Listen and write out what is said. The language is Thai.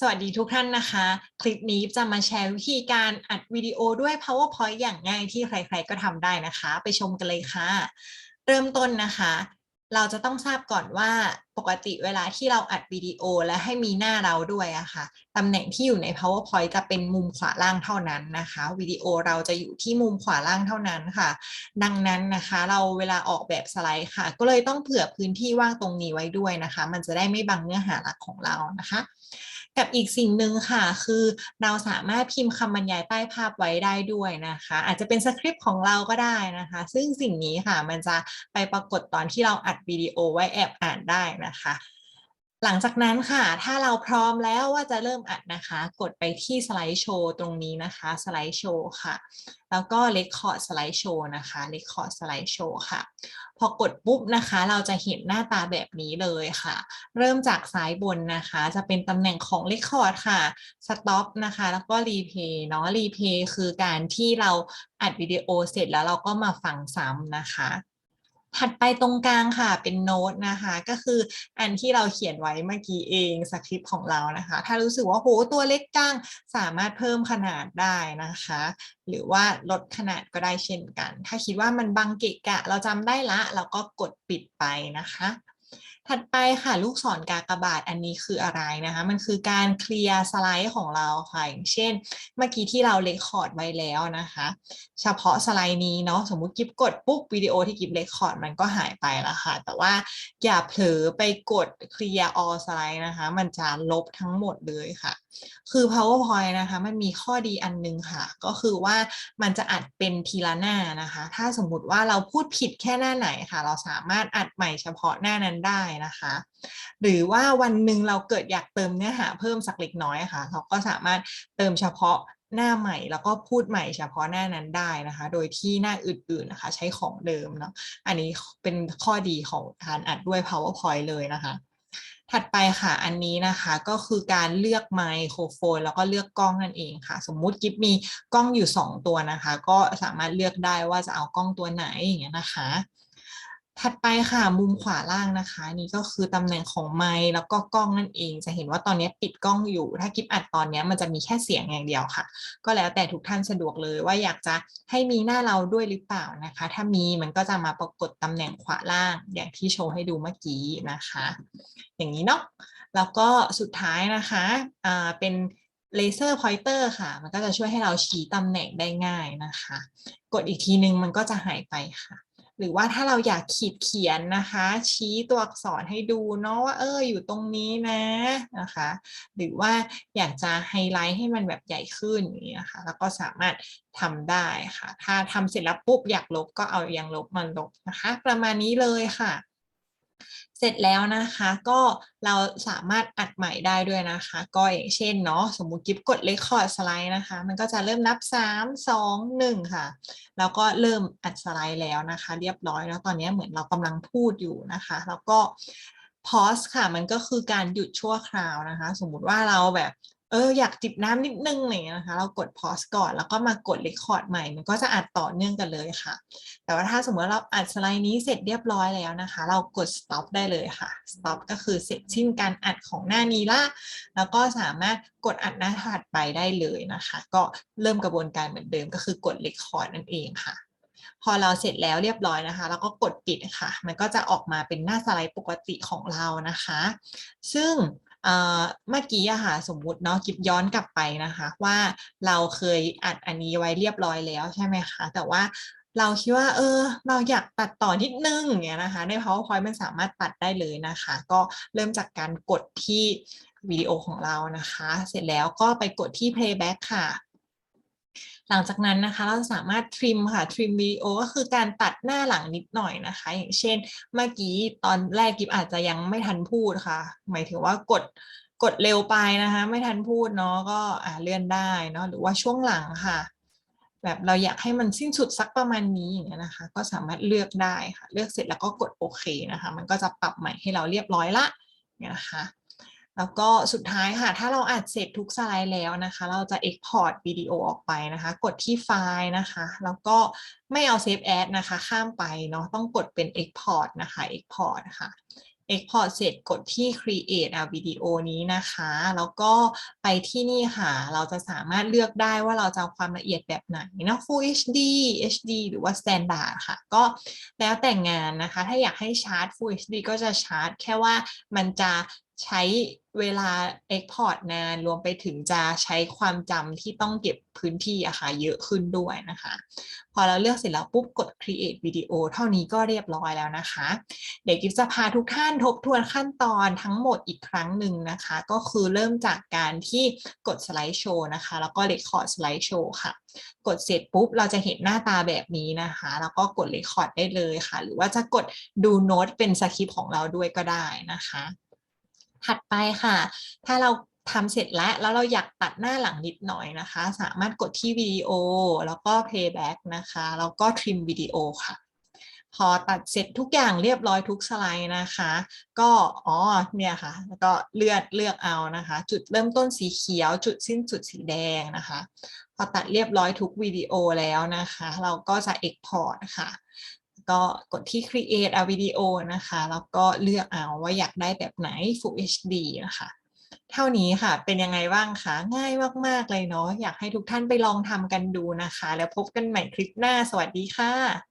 สวัสดีทุกท่านนะคะ คลิปนี้จะมาแชร์วิธีการอัดวิดีโอด้วย PowerPoint อย่างง่ายที่ใครๆก็ทำได้นะคะ ไปชมกันเลยค่ะ เริ่มต้นนะคะ เราจะต้องทราบก่อนว่าปกติเวลาที่เราอัดวิดีโอและให้มีหน้าเราด้วยอะค่ะตำแหน่งที่อยู่ใน PowerPoint จะเป็นมุมขวาล่างเท่านั้นนะคะวิดีโอเราจะอยู่ที่มุมขวาล่างเท่านั้นค่ะ ดังนั้นนะคะ เราเวลาออกแบบสไลด์ค่ะ ก็เลยต้องเผื่อพื้นที่ว่างตรงนี้ไว้ด้วยนะคะ มันจะได้ไม่บังเนื้อหาหลักของเรานะคะ กับอีกสิ่งหนึ่งค่ะ คือเราสามารถพิมพ์คำบรรยายใต้ภาพไว้ได้ด้วยนะคะ อาจจะเป็นสคริปต์ของเราก็ได้นะคะ ซึ่งสิ่งนี้ค่ะมันจะไปปรากฏตอนที่เราอัดวิดีโอไว้แอบอ่านได้นะคะ หลังจากนั้นค่ะ ถ้าเราพร้อมแล้วว่าจะเริ่มอัดนะคะ กดไปที่สไลด์โชว์ตรงนี้นะคะ สไลด์โชว์ค่ะ แล้วก็เลคคอร์ดสไลด์โชว์นะคะเลคคอร์ดสไลด์โชว์ค่ะ พอกดปุ๊บนะคะ เราจะเห็นหน้าตาแบบนี้เลยค่ะ เริ่มจากซ้ายบนนะคะ จะเป็นตำแหน่งของเลคคอร์ดค่ะสต็อปนะคะ แล้วก็รีเพย์เนาะรีเพย์คือการที่เราอัดวิดีโอเสร็จแล้วเราก็มาฟังซ้ำนะคะ ถัดไปตรงกลางค่ะเป็นโน้ตนะคะ ก็คืออันที่เราเขียนไว้เมื่อกี้เองสคริปต์ของเรานะคะ ถ้ารู้สึกว่าโหตัวเล็กจังสามารถเพิ่มขนาดได้นะคะ หรือว่าลดขนาดก็ได้เช่นกัน ถ้าคิดว่ามันบังเกะกะเราจำได้ละ เราก็กดปิดไปนะคะ ถัดไปค่ะลูกศรกากบาทอันนี้คืออะไรนะคะ มันคือการเคลียร์สไลด์ของเราค่ะอย่างเช่น เมื่อกี้ที่เราเลคคอร์ดไว้แล้วนะคะ เฉพาะสไลด์นี้เนาะสมมุติกิฟกดปุ๊บวิดีโอที่กิฟเลคคอร์ดมันก็หายไปละค่ะ แต่ว่าอย่าเผลอไปกดเคลียร์ออสไลด์นะคะ มันจะลบทั้งหมดเลยค่ะคือ powerpoint นะคะ มันมีข้อดีอันนึงค่ะ ก็คือว่ามันจะอัดเป็นทีละหน้านะคะ ถ้าสมมุติว่าเราพูดผิดแค่หน้าไหนค่ะ เราสามารถอัดใหม่เฉพาะหน้านั้นได้นะคะ หรือว่าวันหนึ่งเราเกิดอยากเติมเนื้อหาเพิ่มสักเล็กน้อยค่ะ เราก็สามารถเติมเฉพาะหน้าใหม่แล้วก็พูดใหม่เฉพาะหน้านั้นได้นะคะ โดยที่หน้าอื่นๆนะคะ ใช้ของเดิมเนาะ อันนี้เป็นข้อดีของการอัดด้วย powerpoint เลยนะคะ ถัดไปค่ะอันนี้นะคะก็คือการเลือกไมโครโฟนแล้วก็เลือกกล้องนั่นเองค่ะ สมมุติกิฟมีกล้องอยู่ 2 ตัวนะคะ ก็สามารถเลือกได้ว่าจะเอากล้องตัวไหนอย่างเงี้ยนะคะ ถัดไปค่ะมุมขวาล่างนะคะ นี่ก็คือตำแหน่งของไมค์แล้วก็กล้องนั่นเอง จะเห็นว่าตอนนี้ปิดกล้องอยู่ ถ้ากิฟอัดตอนนี้มันจะมีแค่เสียงอย่างเดียวค่ะ ก็แล้วแต่ทุกท่านสะดวกเลยว่าอยากจะให้มีหน้าเราด้วยหรือเปล่านะคะ ถ้ามีมันก็จะมาปรากฏตำแหน่งขวาล่างอย่างที่โชว์ให้ดูเมื่อกี้นะคะ อย่างนี้เนาะแล้วก็สุดท้ายนะคะอ่าเป็นเลเซอร์พอยเตอร์ค่ะ มันก็จะช่วยให้เราชี้ตำแหน่งได้ง่ายนะคะ กดอีกทีนึงมันก็จะหายไปค่ะ หรือว่าถ้าเราอยากขีดเขียนนะคะ ชี้ตัวอักษรให้ดูเนาะว่าเอออยู่ตรงนี้นะนะคะ หรือว่าอยากจะไฮไลท์ให้มันแบบใหญ่ขึ้นอย่างนี้นะคะ แล้วก็สามารถทำได้ค่ะ ถ้าทำเสร็จแล้วปุ๊บอยากลบก็เอายังลบมันลบนะคะ ประมาณนี้เลยค่ะ เสร็จแล้วนะคะ ก็เราสามารถอัดใหม่ได้ด้วยนะคะ ก็อย่างเช่นเนาะสมมุติกิฟกด record สไลด์นะคะ มันก็จะเริ่มนับ 3 2 1 ค่ะ แล้วก็เริ่มอัดสไลด์แล้วนะคะ เรียบร้อยแล้วตอนนี้เหมือนเรากำลังพูดอยู่นะคะ แล้วก็ pause ค่ะ มันก็คือการหยุดชั่วคราวนะคะ สมมุติว่าเราแบบ เอออยากจิบน้ำนิดนึงอะไรเงี้ยนะคะ เรากด pause ก่อนแล้วก็มากด record ใหม่ มันก็จะอัดต่อเนื่องกันเลยค่ะ แต่ว่าถ้าสมมติเราอัดสไลด์นี้เสร็จเรียบร้อยแล้วนะคะ เรากด stop ได้เลยค่ะ stop ก็คือเสร็จสิ้นการอัดของหน้านี้ละแล้วก็สามารถกดอัดหน้าถัดไปได้เลยนะคะ ก็เริ่มกระบวนการเหมือนเดิมก็คือกด record นั่นเองค่ะพอเราเสร็จแล้วเรียบร้อยนะคะ แล้วก็กดปิดค่ะ มันก็จะออกมาเป็นหน้าสไลด์ปกติของเรานะคะ ซึ่ง เมื่อกี้อะค่ะสมมุติเนาะกิบย้อนกลับไปนะคะ ว่าเราเคยอัดอันนี้ไว้เรียบร้อยแล้วใช่ไหมคะแต่ว่าเราคิดว่าเออเราอยากตัดต่อนิดนึงอย่างเงี้ยนะคะใน PowerPoint มันสามารถตัดได้เลยนะคะ ก็เริ่มจากการกดที่วิดีโอของเรานะคะ เสร็จแล้วก็ไปกดที่ playback ค่ะ หลังจากนั้นนะคะเราสามารถทริมค่ะทริมวิดีโอก็คือการตัดหน้าหลังนิดหน่อยนะคะ อย่างเช่นเมื่อกี้ตอนแรกกิฟอาจจะยังไม่ทันพูดค่ะ หมายถึงว่ากดกดเร็วไปนะคะ ไม่ทันพูดเนาะก็อ่าเลื่อนได้เนาะหรือว่าช่วงหลังค่ะ แบบเราอยากให้มันสิ้นสุดสักประมาณนี้อย่างเงี้ยนะคะ ก็สามารถเลือกได้ค่ะ เลือกเสร็จแล้วก็กดโอเคนะคะ มันก็จะปรับใหม่ให้เราเรียบร้อยละเนี่ยนะคะ แล้วก็สุดท้ายค่ะ ถ้าเราอัดเสร็จทุกสไลด์แล้วนะคะ เราจะ Export วิดีโอออกไปนะคะ กดที่ไฟล์นะคะ แล้วก็ไม่เอา Save As นะคะ ข้ามไปเนาะ ต้องกดเป็น Export นะคะ Export ค่ะ Export เสร็จกดที่ Create a video นี้นะคะ แล้วก็ไปที่นี่ค่ะ เราจะสามารถเลือกได้ว่าเราจะเอาความละเอียดแบบไหนนะ Full HD HD หรือว่า Standard ค่ะ ก็แล้วแต่งานนะคะ ถ้าอยากให้ชาร์จ Full HD ก็จะชาร์จ แค่ว่ามันจะ ใช้เวลา Export นานรวมไปถึงจะใช้ความจำที่ต้องเก็บพื้นที่อะค่ะเยอะขึ้นด้วยนะคะ พอเราเลือกเสร็จแล้วปุ๊บกด create video เท่านี้ก็เรียบร้อยแล้วนะคะ เดี๋ยวกิฟจะพาทุกท่านทบทวนขั้นตอนทั้งหมดอีกครั้งหนึ่งนะคะ ก็คือเริ่มจากการที่กดสไลด์โชว์นะคะ แล้วก็ record สไลด์โชว์ค่ะ กดเสร็จปุ๊บเราจะเห็นหน้าตาแบบนี้นะคะ แล้วก็กด record ได้เลยค่ะ หรือว่าจะกดดูโน้ตเป็นสคริปต์ของเราด้วยก็ได้นะคะ ถัดไปค่ะ ถ้าเราทำเสร็จแล้ว แล้วเราอยากตัดหน้าหลังนิดหน่อยนะคะ สามารถกดที่วิดีโอ แล้วก็ playback นะคะ แล้วก็ trim วิดีโอค่ะ พอตัดเสร็จทุกอย่างเรียบร้อยทุกสไลด์นะคะ ก็อ๋อเนี่ยค่ะ แล้วก็เลือกเลือกเอานะคะ จุดเริ่มต้นสีเขียว จุดสิ้นสุดสีแดงนะคะ พอตัดเรียบร้อยทุกวิดีโอแล้วนะคะ เราก็จะ export ค่ะ ก็กดที่ create a video นะคะ แล้วก็เลือกเอาว่าอยากได้แบบไหน Full HD นะคะเท่านี้ค่ะ เป็นยังไงบ้างคะ ง่ายมาก ๆ เลยเนาะ อยากให้ทุกท่านไปลองทำกันดูนะคะ แล้วพบกันใหม่คลิปหน้า สวัสดีค่ะ